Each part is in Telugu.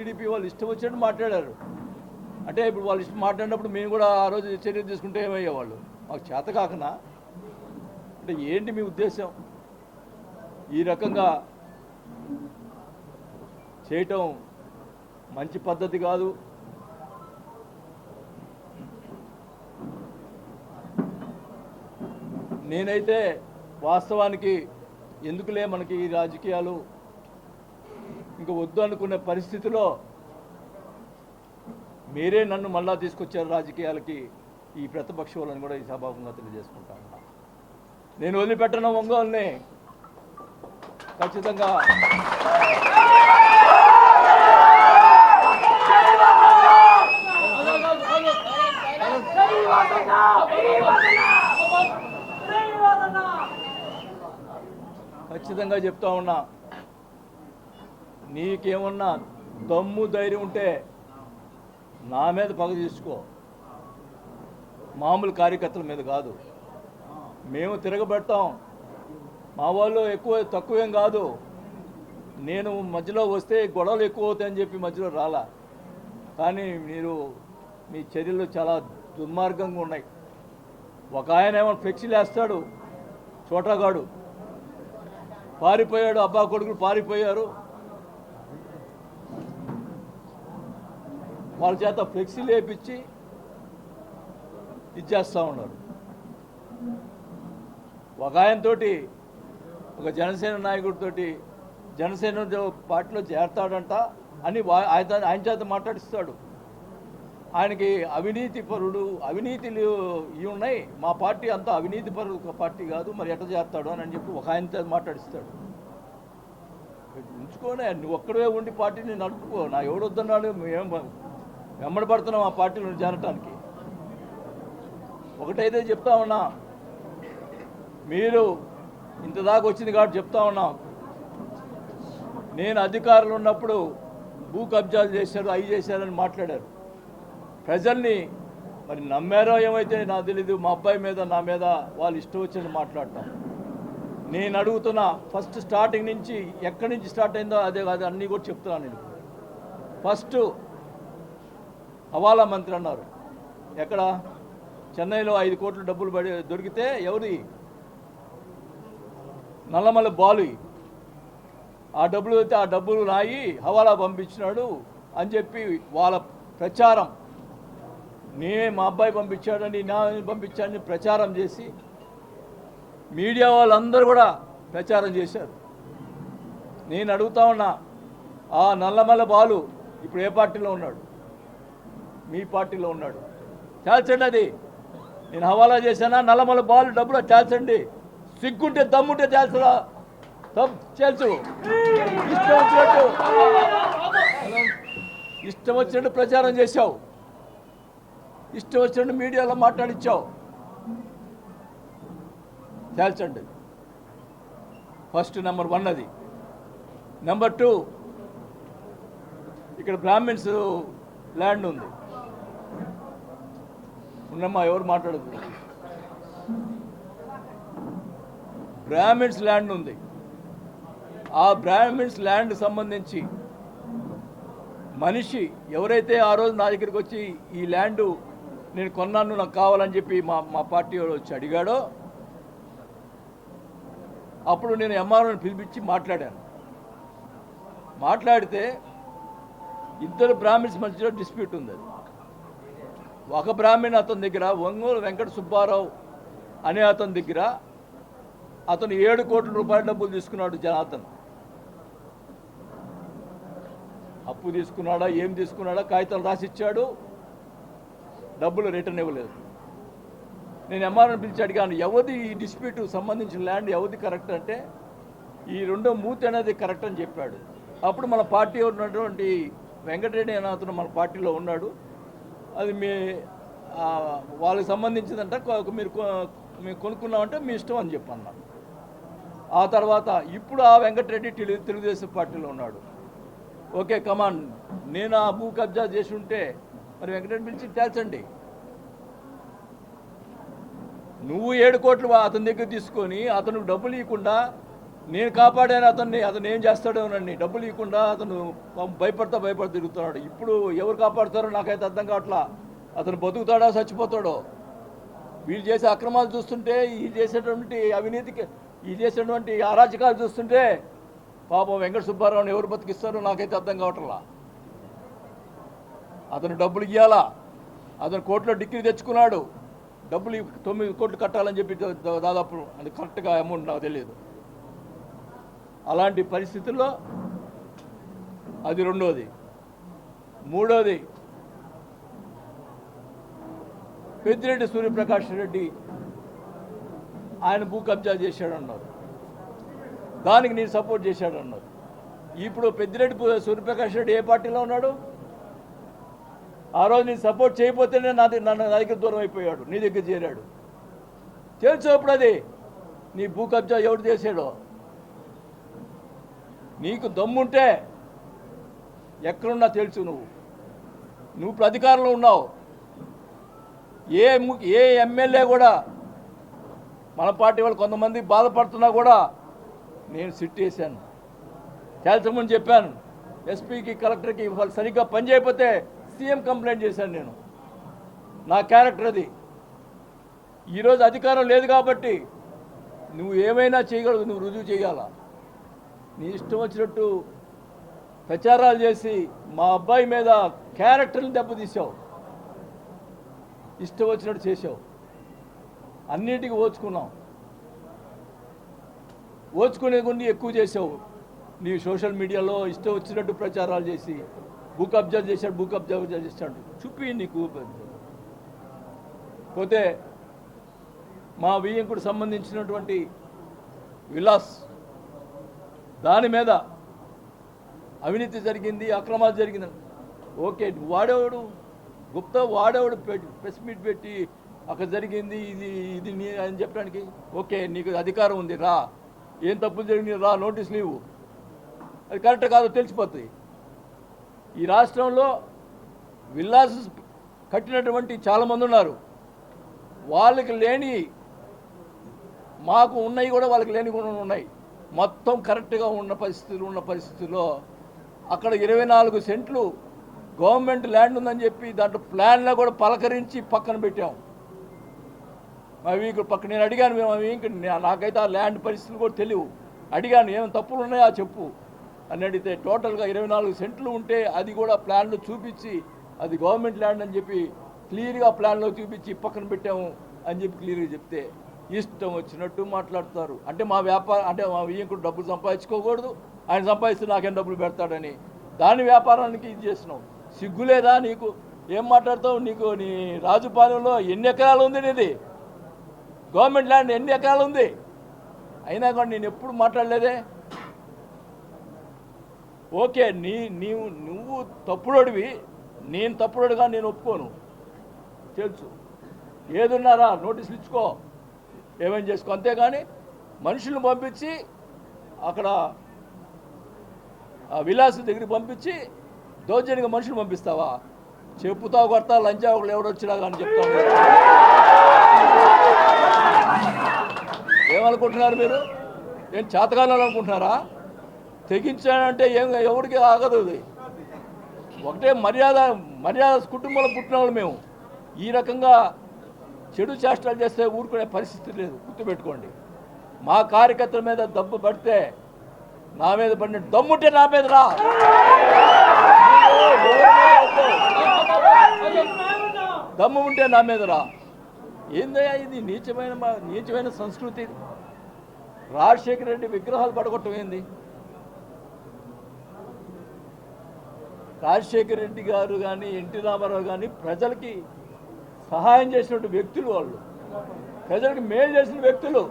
టీడీపీ వాళ్ళు ఇష్టం వచ్చినట్టు మాట్లాడారు. అంటే ఇప్పుడు వాళ్ళు ఇష్టం మాట్లాడినప్పుడు మేము కూడా ఆ రోజు చర్య తీసుకుంటే ఏమయ్యేవాళ్ళు? మాకు చేత కాకనా? అంటే ఏంటి మీ ఉద్దేశం? ఈ రకంగా చేయటం మంచి పద్ధతి కాదు. నేనైతే వాస్తవానికి ఎందుకులే మనకి ఈ రాజకీయాలు ఇంక వద్దు అనుకునే పరిస్థితిలో మీరే నన్ను మళ్ళా తీసుకొచ్చారు రాజకీయాలకి. ఈ ప్రతిపక్ష వాళ్ళని కూడా ఈ సభాముఖంగా తెలియజేసుకుంటాను నేను వదిలిపెట్టను ఒంగోలుని. ఖచ్చితంగా. ఖచ్చితంగా చెప్తా ఉన్నా. నీకేమన్నా దమ్ము ధైర్యం ఉంటే నా మీద పగ తీసుకో. మామూలు కార్యకర్తల మీద కాదు. మేము తిరగబెడతాం. మా వాళ్ళు ఎక్కువ తక్కువేం కాదు. నేను మధ్యలో వస్తే గొడవలు ఎక్కువ అవుతాయని చెప్పి మధ్యలో రాలా. కానీ మీరు మీ చర్యలు చాలా దుర్మార్గంగా ఉన్నాయి. ఒక ఆయన ఏమో ఫ్లెక్సీలు వేస్తాడు చోటగాడు. పారిపోయాడు అబ్బా కొడుకులు పారిపోయారు. వాళ్ళ చేత ఫ్లెక్సీలు లేపించి ఇచ్చేస్తూ ఉన్నారు. ఒక ఆయనతోటి ఒక జనసేన నాయకుడితోటి జనసేన పార్టీలో చేరతాడంట అని ఆయన ఆయన చేత మాట్లాడిస్తాడు. ఆయనకి అవినీతి పరుడు అవినీతిలు ఇవి ఉన్నాయి. మా పార్టీ అంతా అవినీతి పరుడు పార్టీ కాదు మరి ఎట్ట చేస్తాడు అని చెప్పి ఒక ఆయన మాట్లాడిస్తాడు. ఉంచుకోనే నువ్వు ఒక్కడే ఉండి పార్టీని నడుపుకో నా ఎవడొద్దన్నాడు మేము వెంబడబడుతున్నాం ఆ పార్టీలో చేరటానికి ఒకటైతే చెప్తా ఉన్నా మీరు ఇంత దాకా వచ్చింది కాబట్టి చెప్తా ఉన్నాం నేను అధికారులు ఉన్నప్పుడు భూ కబ్జాలు చేశారు అవి చేశారని మాట్లాడారు. ప్రజల్ని మరి నమ్మారో ఏమైతే నాకు తెలీదు మా అబ్బాయి మీద నా మీద వాళ్ళు ఇష్టం వచ్చినట్టు మాట్లాడటం నేను అడుగుతున్నా ఫస్ట్ స్టార్టింగ్ నుంచి ఎక్కడి నుంచి స్టార్ట్ అయిందో అదే కాదు అన్నీ కూడా చెప్తున్నాను నేను. ఫస్ట్ హవాలా మంత్రి అన్నారు. ఎక్కడ? చెన్నైలో ఐదు కోట్ల డబ్బులు పడి దొరికితే ఎవరి నల్లమల బాలు. ఆ డబ్బులు అయితే ఆ డబ్బులు నాయి హవాలా పంపించినాడు అని చెప్పి వాళ్ళ ప్రచారం. నే మా అబ్బాయి పంపించాడని నా పంపించాడని ప్రచారం చేసి మీడియా వాళ్ళందరూ కూడా ప్రచారం చేశారు. నేను అడుగుతా ఉన్నా ఆ నల్లమల బాలు ఇప్పుడు ఏ పార్టీలో ఉన్నాడు? మీ పార్టీలో ఉన్నాడు. తేల్చండి అది. నేను హవాలా చేశానా? నల్లమల బాలు డబ్బులు తేల్చండి సిగ్గుంటే దమ్ముంటే తేల్చరా తమ్ తేల్చు ఇష్టం వచ్చినట్టు. ఇష్టం వచ్చినట్టు ప్రచారం చేశావు. ఇష్టం వచ్చినట్టు మీడియాలో మాట్లాడిచ్చావు. తేల్చండి ఫస్ట్ నెంబర్ వన్ అది. Number two. ఇక్కడ బ్రాహ్మిన్స్ ల్యాండ్ ఉంది. ఉన్నమ్మా ఎవరు మాట్లాడదు. బ్రాహ్మిన్స్ ల్యాండ్ ఉంది. ఆ బ్రాహ్మిన్స్ ల్యాండ్ సంబంధించి మనిషి ఎవరైతే ఆ రోజు నా దగ్గరికి వచ్చి ఈ ల్యాండు నేను కొన్నాను నాకు కావాలని చెప్పి మా మా పార్టీ వచ్చి అడిగాడో అప్పుడు నేను ఎంఆర్ఓని పిలిపించి మాట్లాడాను. మాట్లాడితే ఇద్దరు బ్రాహ్మిన్స్ మధ్యలో డిస్ప్యూట్ ఉంది అది. ఒక బ్రాహ్మణ్ అతని దగ్గర ఒంగోలు వెంకట సుబ్బారావు అనే అతని దగ్గర అతను ఏడు కోట్ల రూపాయల డబ్బులు తీసుకున్నాడు జనార్దన్ అప్పు తీసుకున్నాడా ఏం తీసుకున్నాడా కాగితాలు రాసిచ్చాడు డబ్బులు రిటర్న్ ఇవ్వలేదు. నేను ఎంఆర్ఓని పిలిచి అడిగాను ఎవరిది ఈ డిస్ప్యూట్ సంబంధించిన ల్యాండ్ ఎవరిది కరెక్ట్ అంటే ఈ రెండో మూతి అనేది కరెక్ట్ అని చెప్పాడు. అప్పుడు మన పార్టీ ఉన్నటువంటి వెంకటరెడ్డి అనే అతను మన పార్టీలో ఉన్నాడు. అది మీ వాళ్ళకి సంబంధించిందంట మీరు మేము కొనుక్కున్నామంటే మీ ఇష్టం అని చెప్పి అన్నాను ఆ తర్వాత ఇప్పుడు ఆ వెంకటరెడ్డి తెలుగు తెలుగుదేశం పార్టీలో ఉన్నాడు. ఓకే కమాన్ నేను ఆ భూ కబ్జా చేసి ఉంటే మరి వెంకటరెడ్డి పిలిచి తేల్చండి. నువ్వు ఏడు కోట్లు అతని దగ్గర తీసుకొని అతను డబ్బులు ఇవ్వకుండా నేను కాపాడాను అతన్ని అతను ఏం చేస్తాడో చేస్తాడోనండి డబ్బులు ఇవ్వకుండా అతను భయపడతా భయపడి తిరుగుతున్నాడు. ఇప్పుడు ఎవరు కాపాడుతారో నాకైతే అర్థం కావట్లా. అతను బతుకుతాడా చచ్చిపోతాడో? వీళ్ళు చేసే అక్రమాలు చూస్తుంటే ఈ చేసేటువంటి అవినీతికి ఈ చేసేటువంటి అరాచకాలు చూస్తుంటే పాపం వెంకట సుబ్బారావుని ఎవరు బతికిస్తారో నాకైతే అర్థం కావట్లా. అతను డబ్బులు ఇవ్వాలా అతను కోర్టులో డిగ్రీ తెచ్చుకున్నాడు. డబ్బులు తొమ్మిది కోట్లు కట్టాలని చెప్పి దాదాపు అది కరెక్ట్గా అమౌంట్ నాకు తెలియదు. అలాంటి పరిస్థితుల్లో అది రెండోది. మూడోది పెద్దిరెడ్డి సూర్యప్రకాష్ రెడ్డి ఆయన భూ కబ్జా చేశాడన్నారు. దానికి నేను సపోర్ట్ చేశాడన్నారు. ఇప్పుడు పెద్దిరెడ్డి సూర్యప్రకాష్ రెడ్డి ఏ పార్టీలో ఉన్నాడు? ఆ రోజు నేను సపోర్ట్ చేయకపోతేనే నా నన్ను నా దగ్గర దూరం అయిపోయాడు నీ దగ్గర చేరాడు. తెలుసు అప్పుడు అది? నీ భూ కబ్జా ఎవడు చేశాడో? నీకు దమ్ముంటే ఎక్కడున్నా తెలుసు నువ్వు. నువ్వు ఇప్పుడు అధికారంలో ఉన్నావు. ఏ ము- ఏ ఎమ్మెల్యే కూడా మన పార్టీ వాళ్ళు కొంతమంది బాధపడుతున్నా కూడా నేను సిట్ వేశాను తేల్చమని చెప్పాను. ఎస్పీకి కలెక్టర్కి వాళ్ళు సరిగ్గా పని చేయకపోతే సీఎం కంప్లైంట్ చేశాను నేను. నా క్యారెక్టర్ అది. ఈరోజు అధికారం లేదు కాబట్టి నువ్వు ఏమైనా చేయగలవు నువ్వు రుజువు చేయాలా? నీ ఇష్టం వచ్చినట్టు ప్రచారాలు చేసి మా అబ్బాయి మీద క్యారెక్టర్ని దెబ్బతీసావు ఇష్టం వచ్చినట్టు చేసావు అన్నిటికీ ఓచుకున్నాం. ఓచుకునే కొన్ని ఎక్కువ చేసావు నీ సోషల్ మీడియాలో ఇష్టం వచ్చినట్టు ప్రచారాలు చేసి బుక్ అబ్జర్వ్ చేశాడు బుక్ అబ్జర్వ్ చేశాడు. చూపి నీకు పోతే మా వియ్యంకుడు సంబంధించినటువంటి విలాస్ దాని మీద అవినీతి జరిగింది అక్రమాలు జరిగింది ఓకే వాడేవాడు? గుప్తా వాడేవాడు? పెట్టి- ప్రెస్ మీట్ పెట్టి అక్కడ జరిగింది ఇది ఇది నీ అని చెప్పడానికి? ఓకే నీకు అధికారం ఉంది రా. ఏం తప్పులు జరిగింది రా నోటీస్ లేవు. అది కరెక్ట్ కాదో తెలిసిపోతుంది ఈ రాష్ట్రంలో విల్లాస్ కట్టినటువంటి చాలామంది ఉన్నారు. వాళ్ళకి లేని మాకు ఉన్నాయి కూడా వాళ్ళకి లేని కూడా ఉన్నాయి. మొత్తం కరెక్ట్గా ఉన్న పరిస్థితులు ఉన్న పరిస్థితుల్లో అక్కడ ఇరవై నాలుగు సెంట్లు గవర్నమెంట్ ల్యాండ్ ఉందని చెప్పి దాంట్లో ప్లాన్లో కూడా పలకరించి పక్కన పెట్టాం. అవి ఇక్కడ పక్క నేను అడిగాను మేము అవి ఇంక నాకైతే ఆ ల్యాండ్ పరిస్థితులు కూడా తెలియవు. అడిగాను ఏమైనా తప్పులు ఉన్నాయా చెప్పు. అని అడిగితే టోటల్గా ఇరవై నాలుగు సెంట్లు ఉంటే అది కూడా ప్లాన్లో చూపించి అది గవర్నమెంట్ ల్యాండ్ అని చెప్పి క్లియర్గా ప్లాన్లో చూపించి పక్కన పెట్టాము అని చెప్పి క్లియర్గా చెప్తే ఇష్టం వచ్చినట్టు మాట్లాడతారు. అంటే మా వ్యాపారం అంటే మా వియ్యంకుడు డబ్బులు సంపాదించుకోకూడదు. ఆయన సంపాదిస్తే నాకేం డబ్బులు పెడతాడని. దాని వ్యాపారానికి ఇది చేసినావు సిగ్గులేదా నీకు? ఏం మాట్లాడతావు? నీకు నీ రాజుపాలెంలో ఎన్ని ఎకరాలు ఉంది నీది? గవర్నమెంట్ ల్యాండ్ ఎన్ని ఎకరాలు ఉంది? అయినా కూడా నేను ఎప్పుడు మాట్లాడలేదే? ఓకే నీ నీవు నువ్వు తప్పుడోడివి. నేను తప్పుడోడుగా నేను ఒప్పుకోను. తెలుసు. ఏదున్నారా? నోటీసులు ఇచ్చుకో. ఏమేం చేసుకో అంతేగాని మనుషులను పంపించి అక్కడ ఆ విలాస్ దగ్గరికి పంపించి దౌర్జన్యంగా మనుషులు పంపిస్తావా? చెప్పుతావు కొడతా లంచా ఒకళ్ళు ఎవరు వచ్చినా కానీ చెప్తాను ఏమనుకుంటున్నారు మీరు? ఏం చేతకాలం అనుకుంటున్నారా తెగించానంటే ఏం ఎవరికి ఆగదు అది ఒకటే మర్యాద మర్యాద కుటుంబంలో పుట్టిన వాళ్ళు మేము. ఈ రకంగా చెడు చేష్టలు చేస్తే ఊరుకునే పరిస్థితి లేదు. గుర్తుపెట్టుకోండి. మా కార్యకర్తల మీద దమ్ము పడితే నా మీద పడిన దమ్ముంటే నా మీద రా. దమ్ము ఉంటే నా మీద రా. ఏందయ్యా ఇది? నీచమైన మా- నీచమైన సంస్కృతి. రాజశేఖర రెడ్డి విగ్రహాలు పడగొట్టం ఏంది? రాజశేఖర రెడ్డి గారు కానీ ఎన్టీ రామారావు కానీ ప్రజలకి సహాయం చేసినట్టు వ్యక్తులు వాళ్ళు. ప్రజలకు మేలు చేసిన వ్యక్తులు.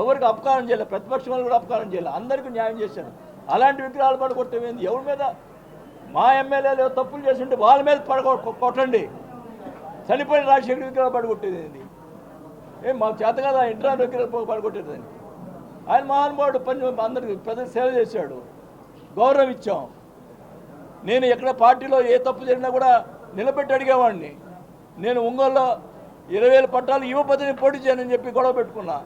ఎవరికి అపకారం చేయలేదు ప్రతిపక్షం వాళ్ళు కూడా అపకారం చేయాలి అందరికీ న్యాయం చేశారు. అలాంటి విగ్రహాలు పడగొట్టం ఏంది? ఎవరి మీద? మా ఎమ్మెల్యేలు తప్పులు చేస్తుంటే వాళ్ళ మీద పడగొ కొట్టండి. చనిపోయిన రాజశేఖర విగ్రహాలు పడగొట్టేది ఏం మాకు చేత కదా ఇంట్రా విగ్రహాలు పడగొట్టేదని ఆయన మహానుభావుడు పని అందరికి ప్రజలు సేవ చేశాడు. గౌరవం ఇచ్చాం. నేను ఎక్కడ పార్టీలో ఏ తప్పు జరిగినా కూడా నిలబెట్టి అడిగేవాడిని. నేను ఒంగోలులో ఇరవై వేల పట్టాలు యువపతిని పోటీ చేయనని చెప్పి గొడవ పెట్టుకున్నా.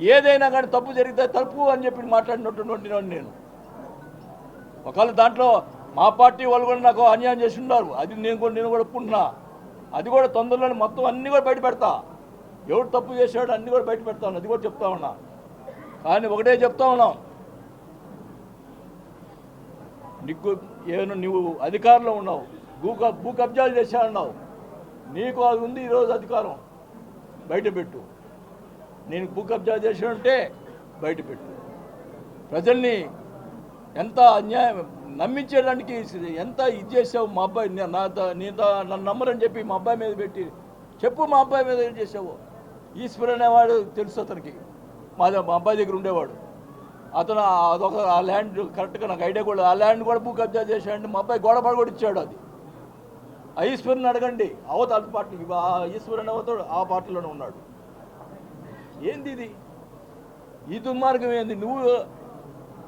ఏదైనా కానీ తప్పు జరిగితే తప్పు అని చెప్పి మాట్లాడినటువంటి నేను. ఒకవేళ దాంట్లో మా పార్టీ వాళ్ళు కూడా నాకు అన్యాయం చేసి ఉన్నారు. అది నేను కూడా నేను కూడా ఒప్పుకుంటున్నా. అది కూడా తొందరలోనే మొత్తం అన్నీ కూడా బయట పెడతా. ఎవడు తప్పు చేశాడు అన్నీ కూడా బయట పెడతాను అది కూడా చెప్తా ఉన్నా. కానీ ఒకటే చెప్తా ఉన్నాం. నీకు ఏను నువ్వు అధికారంలో ఉన్నావు. భూ భూ కబ్జాలు చేశానన్నావు. నీకు అది ఉంది ఈరోజు అధికారం. బయటపెట్టు నేను భూ కబ్జా చేసినట్టే బయటపెట్టు ప్రజల్ని ఎంత అన్యాయం నమ్మించేయడానికి ఎంత ఇది చేసావు మా అబ్బాయి నా ద- నన్ను నమ్మరని చెప్పి మా అబ్బాయి మీద పెట్టి చెప్పు మా అబ్బాయి మీద ఏం చేసావు? ఈశ్వర్ అనేవాడు తెలుసు అతనికి. మా మా అబ్బాయి దగ్గర ఉండేవాడు. అతను అదొక ఆ ల్యాండ్ కరెక్ట్గా నాకు ఐడియా కూడా ఆ ల్యాండ్ కూడా భూ కబ్జా చేశాడు మా అబ్బాయి గోడ కూడా ఇచ్చాడు అది. ఈశ్వరుని అడగండి. అవతల పార్టీ ఈశ్వరుని అవతాడు ఆ పార్టీలోనే ఉన్నాడు. ఏంది ఇది? ఈ దుర్మార్గం ఏంది? నువ్వు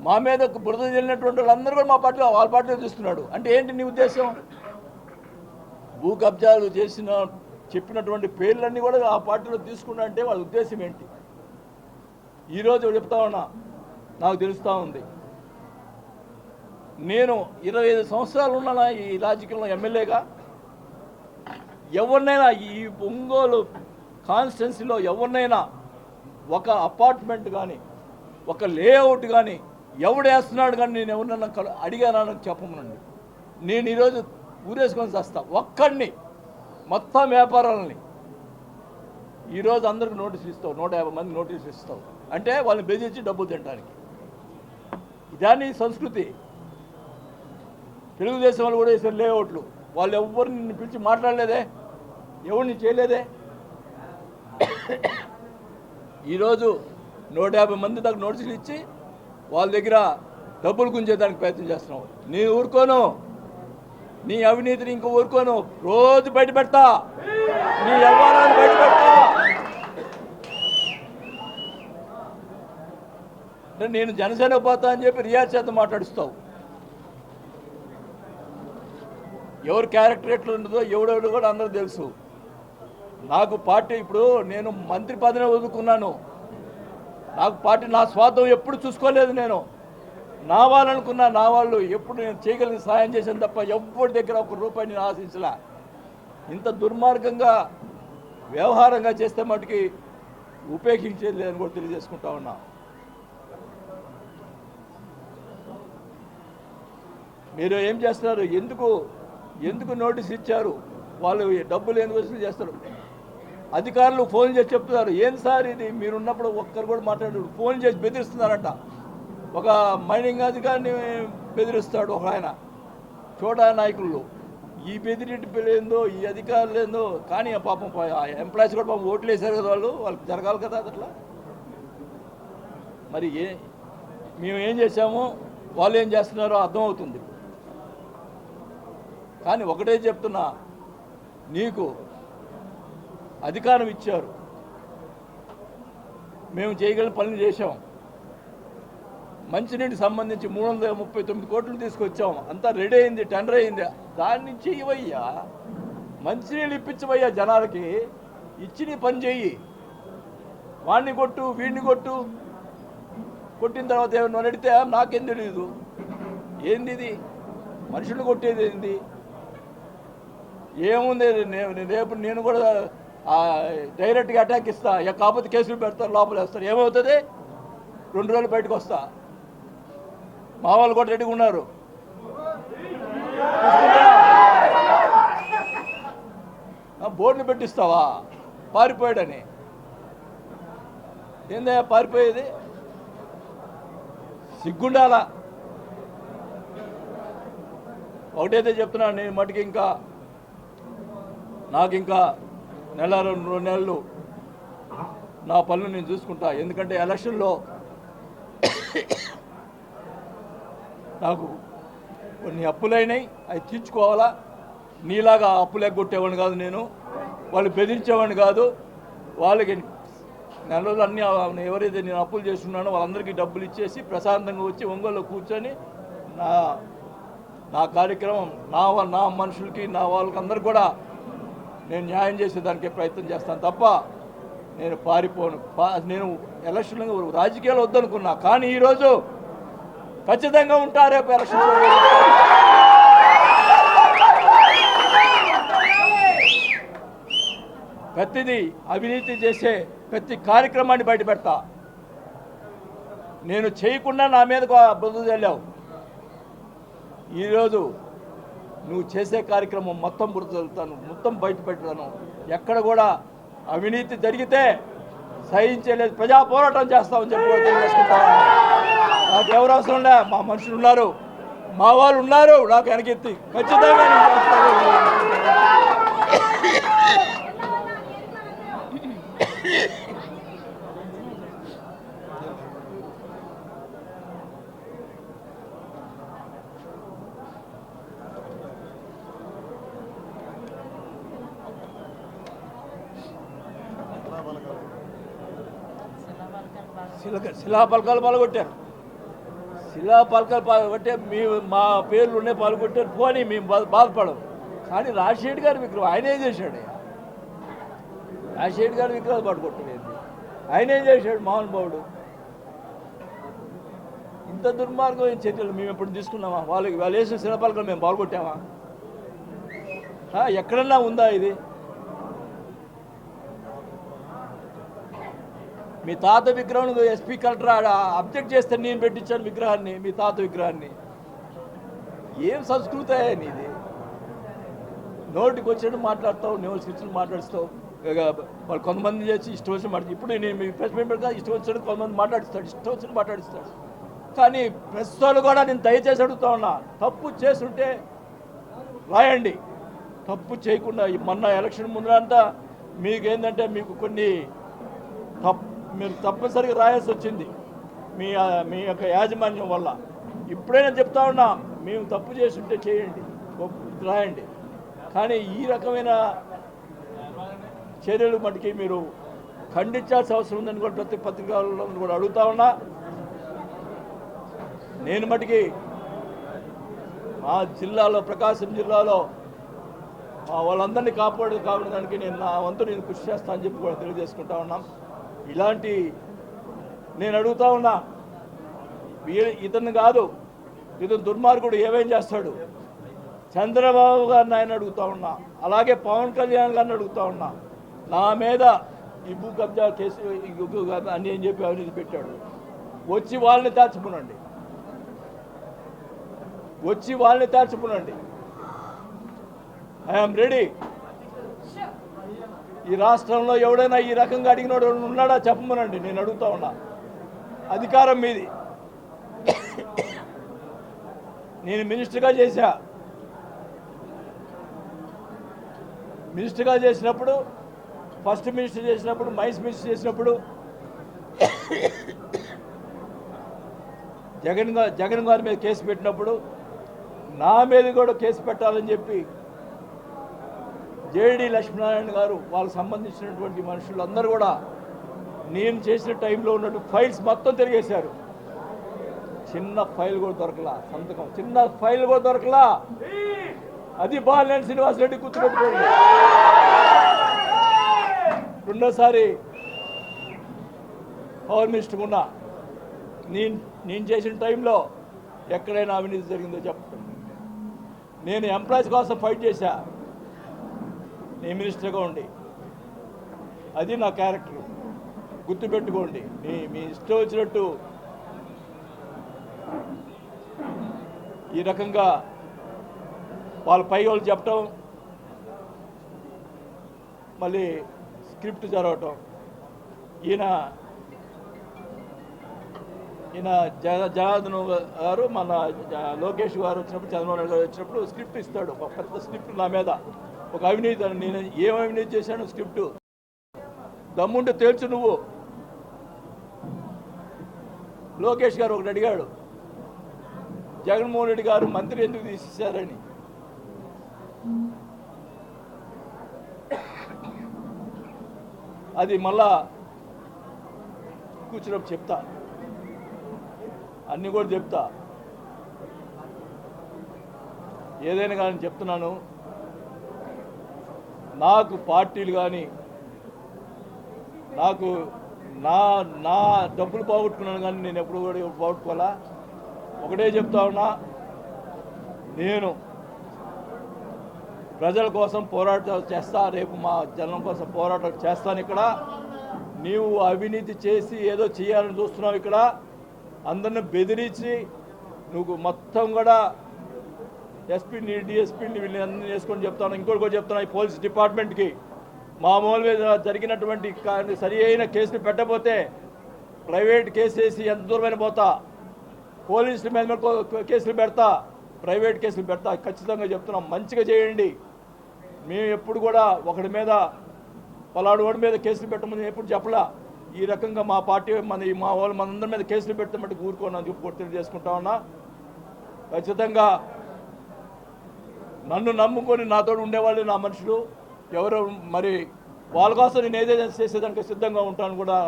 మా మీద బురద చెల్లినటువంటి వాళ్ళందరూ కూడా మా పార్టీలో వాళ్ళ పార్టీలో చూస్తున్నాడు. అంటే ఏంటి నీ ఉద్దేశం? భూ కబ్జాలు చేసిన చెప్పినటువంటి పేర్లన్నీ కూడా ఆ పార్టీలో తీసుకున్నా అంటే వాళ్ళ ఉద్దేశం ఏంటి? ఈరోజు చెప్తా ఉన్నా నాకు తెలుస్తూ ఉంది. నేను ఇరవై ఐదు సంవత్సరాలు ఉన్నానా ఈ రాజకీయంలో ఎమ్మెల్యేగా? ఎవరినైనా ఈ ఒంగోలు కాన్స్టిట్యున్సీలో ఎవరినైనా ఒక అపార్ట్మెంట్ కానీ ఒక లేఅవుట్ కానీ ఎవడేస్తున్నాడు కానీ నేను ఎవరినన్నా అడిగానని చెప్పమనండి. నేను ఈరోజు ఊరేసుకొని చేస్తా ఒక్కడిని మొత్తం వ్యాపారాలని. ఈరోజు అందరికి నోటీసులు ఇస్తావు. నూట యాభై మంది నోటీసులు ఇస్తావు. అంటే వాళ్ళని బెదిరించి డబ్బులు తినడానికి. ఇదాని సంస్కృతి. తెలుగుదేశం వాళ్ళు కూడా వేసారు లేఅవుట్లు. వాళ్ళు ఎవ్వరు నిన్ను పిలిచి మాట్లాడలేదే? ఎవరిని చేయలేదే? ఈరోజు నూట యాభై మంది దాకా నోటీసులు ఇచ్చి వాళ్ళ దగ్గర డబ్బులు గుంజేదానికి ప్రయత్నం చేస్తున్నావు. నీ ఊరుకోను. నీ అవినీతిని ఇంకో ఊరుకోను. రోజు బయట పెడతా నీ వ్యవహారాన్ని బయట పెడతా అంటే నేను జనసేన పోతా అని చెప్పి రియాజ్ చేత మాట్లాడుస్తావు. ఎవరు క్యారెక్టరేట్లు ఉండదో ఎవడెవడు కూడా అందరూ తెలుసు. నాకు పార్టీ ఇప్పుడు నేను మంత్రి పదవి వదులుకున్నాను. నాకు పార్టీ నా స్వార్థం ఎప్పుడు చూసుకోలేదు నేను. నా వాళ్ళనుకున్న నా వాళ్ళు ఎప్పుడు నేను చేయగలిగిన సాయం చేశాను తప్ప ఎవరి దగ్గర ఒక రూపాయి నేను ఆశించలే. ఇంత దుర్మార్గంగా వ్యవహారంగా చేస్తే మటుకి ఉపేక్షించేది లేదని కూడా తెలియజేసుకుంటా ఉన్నా. మీరు ఏం చేస్తున్నారు? ఎందుకు ఎందుకు నోటీస్ ఇచ్చారు? వాళ్ళు డబ్బులు ఎందుకు వసూలు చేస్తారు? అధికారులు ఫోన్ చేసి చెప్తున్నారు ఏం సార్ ఇది? మీరు ఉన్నప్పుడు ఒక్కరు కూడా మాట్లాడు ఫోన్ చేసి బెదిరిస్తున్నారంట. ఒక మైనింగ్ అధికారిని బెదిరిస్తాడు ఒక ఆయన చోటా నాయకులు. ఈ బెదిరింటి ఏందో ఈ అధికారులు ఏందో కానీ ఆ పాపం ఆ ఎంప్లాయీస్ కూడా పాపం ఓట్లు వేశారు కదా వాళ్ళు వాళ్ళకి జరగాలి కదా అట్లా మరి ఏ మేము ఏం చేశామో? వాళ్ళు ఏం చేస్తున్నారో అర్థమవుతుంది. కానీ ఒకటే చెప్తున్నా నీకు అధికారం ఇచ్చారు. మేము చేయగలిగిన పనులు చేశాం. మంచినీటికి సంబంధించి మూడు వందల ముప్పై తొమ్మిది కోట్లు తీసుకొచ్చాం. అంతా రెడీ అయింది టెండర్ అయింది. దాని నుంచి ఇవయ్యా మంచినీళ్ళు ఇప్పించవయ్యా జనాలకి. ఇచ్చి పని చెయ్యి. వాడిని కొట్టు వీడిని కొట్టు. కొట్టిన తర్వాత ఏమన్నా అడిగితే నాకేం తెలియదు ఏంది ఇది? మనుషులు కొట్టేది ఏంది? ఏముంది నేను రేపు నేను కూడా డైరెక్ట్గా అటాక్ ఇస్తా. ఇక కాకపోతే కేసులు పెడతారు లోపల వేస్తారు. ఏమవుతుంది? రెండు రోజులు బయటకు వస్తా. మా వాళ్ళు కూడా రెడీగా ఉన్నారు. ఆ, బోర్డులు పెట్టిస్తావా? పారిపోయాడని. ఏందయ్యా పారిపోయేది? సిగ్గుండాలా? ఒకటైతే చెప్తున్నాను నేను మటుకి ఇంకా నాకు ఇంకా నెల రెండు నెలలు. నా పనులు నేను చూసుకుంటా. ఎందుకంటే ఎలక్షన్లో నాకు కొన్ని అప్పులైనాయి. అవి తీర్చుకోవాలా? నీలాగా అప్పులు ఎగ్గొట్టేవాడిని కాదు నేను. వాళ్ళు బెదిరించేవాడిని కాదు. వాళ్ళకి నెల రోజులు అన్నీ ఎవరైతే నేను అప్పులు చేస్తున్నానో వాళ్ళందరికీ డబ్బులు ఇచ్చేసి ప్రశాంతంగా వచ్చి ఒంగోలు కూర్చొని నా నా కార్యక్రమం నా నా మనుషులకి నా వాళ్ళకి అందరు కూడా నేను న్యాయం చేసేదానికి ప్రయత్నం చేస్తాను తప్ప నేను పారిపోను. పా- నేను ఎలక్షన్లో రాజకీయాలు వద్దనుకున్నా. కానీ ఈరోజు ఖచ్చితంగా ఉంటా రేపు ఎలక్షన్ ప్రతిదీ అవినీతి చేసే ప్రతి కార్యక్రమాన్ని బయట పెడతా. నేను చేయకుండా నా మీద బుద్ధి చల్లావు ఈరోజు నువ్వు చేసే కార్యక్రమం మొత్తం బురద మొత్తం బయట ఎక్కడ కూడా అవినీతి జరిగితే సహించలేదు ప్రజా పోరాటం చేస్తామని చెప్పి తెలియజేసుకుంటాను నాకు ఎవరు అవసరం లే మా మనుషులు ఉన్నారు మా వాళ్ళు ఉన్నారు నాకు వెనకెత్తి. ఖచ్చితంగా నేను చేస్తాను. శిలక శిలాపలకాలు పాల్గొట్టారు. శిలాపలకాలు పాల్గొట్టే మీ మా పేర్లు ఉన్నాయి పాల్గొట్టారు. పోనీ మేము బా బాధపడం కానీ రాజశేఖర్ గారి విగ్రహం ఆయన ఏం చేశాడు. రాజశేఖర్ గారి విగ్రహాలు పట్టుకొట్టలేదు ఆయన ఏం చేశాడు మహానుభావుడు ఇంత దుర్మార్గమైన చర్యలు మేము ఎప్పుడు తీసుకున్నామా? వాళ్ళకి వాళ్ళు వేసిన శిలాపలకాలు మేము పాల్గొట్టామా? ఎక్కడన్నా ఉందా ఇది? మీ తాత విగ్రహం ఎస్పీ కలెక్టర్ అబ్జెక్ట్ చేస్తే నేను పెట్టించాను విగ్రహాన్ని మీ తాత విగ్రహాన్ని. ఏం సంస్కృతి నీది? నోటికి వచ్చినట్టు మాట్లాడతావు నోట్స్ ఇచ్చిన మాట్లాడుస్తావు. వాళ్ళు కొంతమంది చేసి ఇష్టం వచ్చిన మాట ఇప్పుడు నేను మీ ప్రెస్ మెంబర్ కదా ఇష్టం వచ్చినట్టు కొంతమంది మాట్లాడిస్తాడు ఇష్టం వచ్చిన మాట్లాడిస్తాడు. కానీ ప్రెస్ వాళ్ళు కూడా నేను దయచేసి అడుగుతా ఉన్నా తప్పు చేస్తుంటే రాయండి. తప్పు చేయకుండా మొన్న ఎలక్షన్ ముందంతా మీకు ఏంటంటే మీకు కొన్ని తప్పు మీరు తప్పనిసరిగా రాయాల్సి వచ్చింది. మీ మీ యొక్క యాజమాన్యం వల్ల. ఇప్పుడైనా చెప్తా ఉన్నా మేము తప్పు చేస్తుంటే చేయండి. రాయండి. కానీ ఈ రకమైన చర్యలు మటుకి మీరు ఖండించాల్సిన అవసరం ఉందని కూడా ప్రతి పత్రికల్లో కూడా అడుగుతా ఉన్నా. నేను మటుకి మా జిల్లాలో ప్రకాశం జిల్లాలో వాళ్ళందరినీ కాపాడు కాపాడడానికి నేను నా వంతు నేను కృషి చేస్తానని చెప్పి కూడా తెలియజేసుకుంటా ఉన్నాం. ఇలాంటి నేను అడుగుతా ఉన్నా ఇతను కాదు ఇతను దుర్మార్గుడు ఏమేం చేస్తాడు? చంద్రబాబు గారిని ఆయన అడుగుతా ఉన్నా అలాగే పవన్ కళ్యాణ్ గారిని అడుగుతా ఉన్నా నా మీద ఈ భూ కబ్జా కేసు అని అని చెప్పి అవినీతి పెట్టాడు. వచ్చి వాళ్ళని దాచుకునండి. వచ్చి వాళ్ళని దాచుకునండి. I'm ready. ఈ రాష్ట్రంలో ఎవడైనా ఈ రకంగా అడిగినోడు ఉన్నాడా? చెప్పమనండి నేను అడుగుతా ఉన్నా. అధికారం మీది. నేను మినిస్టర్గా చేశా. మినిస్టర్గా చేసినప్పుడు ఫస్ట్ మినిస్టర్ చేసినప్పుడు మైస్ మినిస్టర్ చేసినప్పుడు జగన్ గారు జగన్ గారి మీద కేసు పెట్టినప్పుడు నా మీద కూడా కేసు పెట్టాలని చెప్పి జేడి లక్ష్మీనారాయణ గారు వాళ్ళకి సంబంధించినటువంటి మనుషులందరూ కూడా నేను చేసిన టైంలో ఉన్నట్టు ఫైల్స్ మొత్తం తిరిగేశారు. చిన్న ఫైల్ కూడా దొరకలా సంతకం. చిన్న ఫైల్ కూడా దొరకలా. అది బాలినేని శ్రీనివాసరెడ్డి గుర్తుపెట్టుకోండి రెండోసారి పవర్ మినిస్టర్ ఉన్నా నేను నేను చేసిన టైంలో ఎక్కడైనా అవినీతి జరిగిందో చెప్పండి. నేను ఎంప్లాయీస్ కోసం ఫైట్ చేశా. నేను మినిస్టర్గా ఉండి. అది నా క్యారెక్టర్. గుర్తుపెట్టుకోండి మీ మీ ఇష్టం వచ్చినట్టు ఈ రకంగా వాళ్ళ పై వాళ్ళు చెప్పటం మళ్ళీ స్క్రిప్ట్ జరగటం ఈయన ఈయన జగ జనార్దన్ గారు మన లోకేష్ గారు వచ్చినప్పుడు చంద్రబాబు నాయుడు గారు వచ్చినప్పుడు స్క్రిప్ట్ ఇస్తాడు. ఒక పెద్ద స్క్రిప్ట్ నా మీద. ఒక అవినీతి నేను ఏం అవినీతి చేశాను స్క్రిప్ట్. దమ్ముంటే తేల్చు నువ్వు. లోకేష్ గారు ఒకటి అడిగాడు జగన్మోహన్ రెడ్డి గారు మంత్రి ఎందుకు తీసేశారని. అది మళ్ళా కూర్చున్నప్పుడు చెప్తా. అన్నీ కూడా చెప్తా. ఏదైనా కానీ చెప్తున్నాను. నాకు పార్టీలు కానీ నాకు నా నా డబ్బులు పోగొట్టుకున్నాను కానీ నేను ఎప్పుడు కూడా పోగొట్టుకోవాలా? ఒకటే చెప్తా ఉన్నా నేను ప్రజల కోసం పోరాటం చేస్తా రేపు మా జనం కోసం పోరాటం చేస్తాను ఇక్కడ. నీవు అవినీతి చేసి ఏదో చేయాలని చూస్తున్నావు ఇక్కడ. అందరిని బెదిరించి నువ్వు మొత్తం కూడా ఎస్పీని డిఎస్పీని వీళ్ళని అందరినీ వేసుకొని చెప్తాను. ఇంకోటి కూడా చెప్తాను ఈ పోలీస్ డిపార్ట్మెంట్కి మామూలు మీద జరిగినటువంటి సరి అయిన కేసులు పెట్టబోతే ప్రైవేట్ కేసు వేసి ఎంత దూరమైన పోతా? పోలీసుల మీద కేసులు పెడతా? ప్రైవేట్ కేసులు పెడతా? ఖచ్చితంగా చెప్తున్నాం. మంచిగా చేయండి. మేము ఎప్పుడు కూడా ఒకడి మీద పలాడు వాడి మీద కేసులు పెట్టమని ఎప్పుడు చెప్పలా? ఈ రకంగా మా పార్టీ మన మా వాళ్ళు మనందరి మీద కేసులు పెట్టమంటే ఊరుకోనని చెప్పి తెలియజేసుకుంటా ఉన్నా. ఖచ్చితంగా నన్ను నమ్ముకొని నాతో ఉండేవాళ్ళు నా మనుషులు. ఎవరు మరి వాళ్ళ కోసం నేను ఏదైనా చేసేదానికి సిద్ధంగా ఉంటాను కూడా.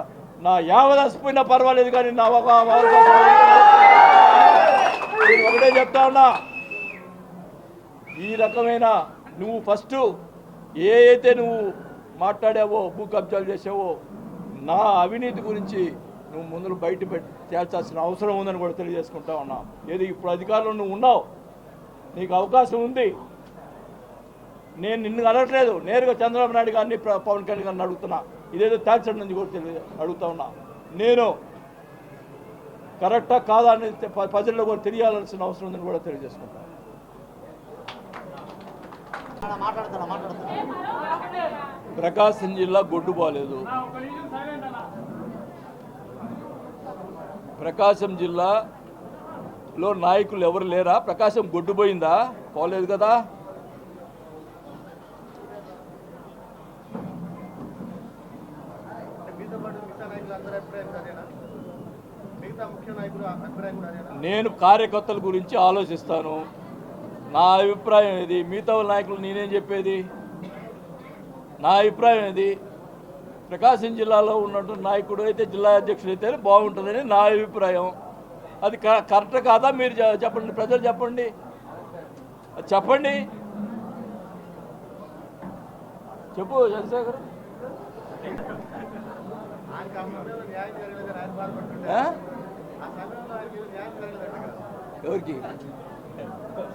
నా యావదసిపోయినా పర్వాలేదు కానీ నా ఒక వాళ్ళ కోసం ఒకటే చెప్తా ఉన్నా. ఈ రకమైన నువ్వు ఫస్ట్ ఏ అయితే నువ్వు మాట్లాడావో భూ కబ్జాలు చేసావో నా అవినీతి గురించి నువ్వు ముందు బయట పెట్టి తేల్చాల్సిన అవసరం ఉందని కూడా తెలియజేసుకుంటా ఉన్నా. ఏది ఇప్పుడు అధికారంలో నువ్వు ఉన్నావు. నీకు అవకాశం ఉంది. నేను నిన్ను అనట్లేదు నేరుగా చంద్రబాబు నాయుడు గారిని పవన్ కళ్యాణ్ గారిని అడుగుతున్నా. ఇదేదో తేల్చండి నుంచి కూడా అడుగుతా ఉన్నా. నేను కరెక్టా కాదా అనేది ప్రజల్లో కూడా తెలియాల్సిన అవసరం ఉందని కూడా తెలియజేసుకుంటా. మాట్లాడతారా మాట్లాడతారా ప్రకాశం జిల్లా గొడ్డు బాలేదు. ప్రకాశం జిల్లాలో నాయకులు ఎవరు లేరా? ప్రకాశం గొడ్డుపోయిందా పోలేదు కదా? నేను కార్యకర్తల గురించి ఆలోచిస్తాను. నా అభిప్రాయం ఇది మిగతా నాయకులు నేనేం చెప్పేది? నా అభిప్రాయం ఇది ప్రకాశం జిల్లాలో ఉన్నటువంటి నాయకుడు అయితే జిల్లా అధ్యక్షుడు అయితే బాగుంటుందని నా అభిప్రాయం. అది కరెక్ట్ కాదా? మీరు చెప్పండి. ప్రజలు చెప్పండి. అది చెప్పండి. చెప్పు చంద్రశేఖర్. ఆయన ఎవరికి?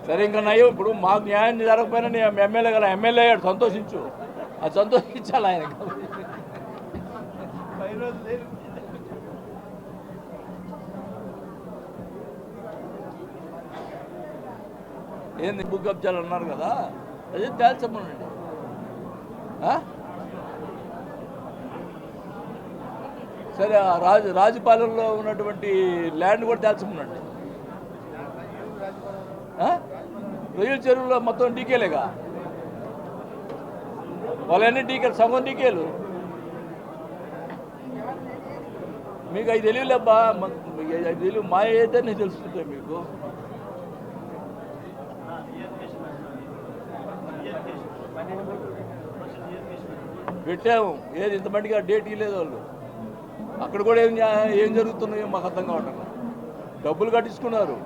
సరే ఇంకా నయ్యం ఇప్పుడు మాకు న్యాయం జరగకపోయినా నేను ఎమ్మెల్యే కదా ఎమ్మెల్యే అయ్యాడు సంతోషించు. అది సంతోషించాలి ఆయన. ఏంది బుక్ కబ్జాలు అన్నారు కదా? అదే తేల్చమనండి. సరే ఆ రాజు రాజుపాలెంలో ఉన్నటువంటి ల్యాండ్ కూడా తేల్చమనండి రొయ్యల చెరువులో మొత్తం డీకేలేగా? వాళ్ళన్నీ డీకేలు సగం డీకేలు. మీకు అవి తెలియలేబ్బా మ- అవి తెలియదు మా నేను తెలుస్తుంటాయి మీకు. పెట్టాము ఏది ఇంతమందిగా డేట్ ఇవ్వలేదు వాళ్ళు. అక్కడ కూడా ఏం ఏం జరుగుతున్నాయో మాకు అర్థం కావటం డబ్బులు కట్టించుకున్నారు.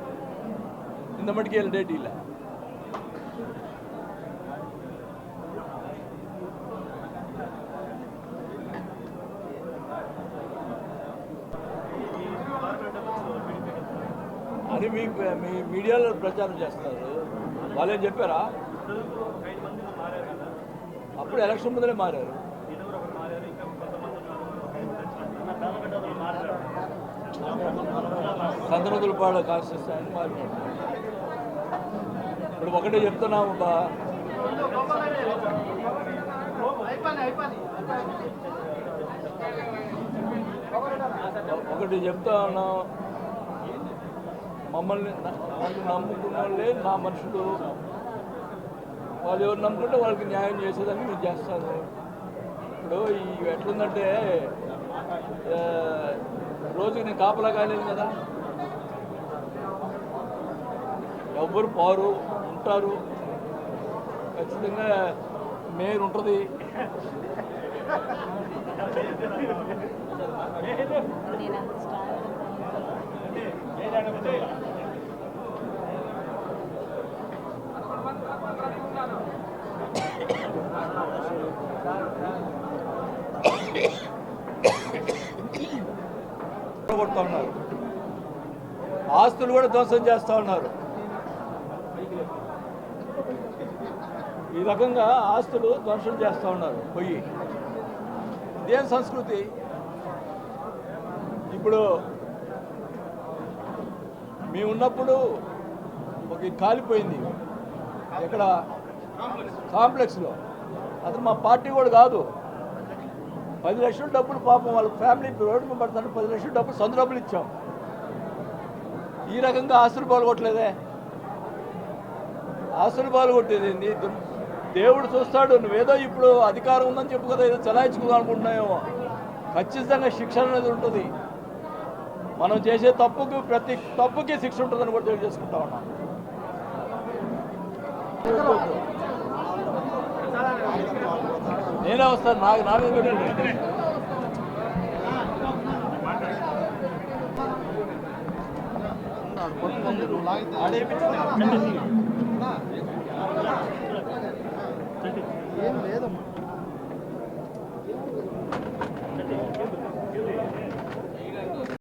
ఇంతమందికి వెళ్ళి డేట్ ఇలా అని మీ మీ మీడియాలో ప్రచారం చేస్తున్నారు వాళ్ళేం చెప్పారా? అప్పుడు ఎలక్షన్ ముందరే మారారు. సంతనదులపాడ కాన్స్టిట్యూన్స్ అని ఇప్పుడు ఒకటే చెప్తున్నాము బా. ఒకటి చెప్తా ఉన్నాం మమ్మల్ని నమ్ముకున్న వాళ్ళే నా మనుషులు. వాళ్ళు ఎవరు నమ్ముకుంటే వాళ్ళకి న్యాయం చేసేదాన్ని మీరు చేస్తాను ఇప్పుడు ఈ ఎట్లుందంటే రోజుకి నేను కాపలా కాలేదు కదా. ఎవ్వరు పోరు ఉంటారు. ఖచ్చితంగా మేరు ఉంటుంది. నేను కొడతా ఉన్నారు. ఆస్తులు కూడా ధ్వంసం చేస్తూ ఉన్నారు. ఈ రకంగా ఆస్తులు ధ్వంసం చేస్తూ ఉన్నారు పొయ్యి. ఇదేం సంస్కృతి? ఇప్పుడు మేము ఉన్నప్పుడు ఒక కాలిపోయింది. ఇక్కడ కాంప్లెక్స్లో. అతను మా పార్టీ కూడా కాదు. పది లక్షల డబ్బులు పాపం వాళ్ళ ఫ్యామిలీ రోడ్డు మీద పడతాను పది లక్షల డబ్బులు సొంత డబ్బులు ఇచ్చాం. ఈ రకంగా ఆస్తులు పాల్గొట్టలేదే. ఆస్తులు పాల్గొట్టేది దు- దేవుడు చూస్తాడు నువ్వేదో ఇప్పుడు అధికారం ఉందని చెప్పు కదా ఏదో చలాయించుకోవాలనుకుంటున్నాయేమో ఖచ్చితంగా శిక్షణ అనేది ఉంటుంది. మనం చేసే తప్పుకు ప్రతి తప్పుకి శిక్ష ఉంటుందని కూడా తెలియజేసుకుంటా ఉన్నాం. నేనే వస్తాను నాకు నా మీద పెట్టండి. ఆడేపించండి.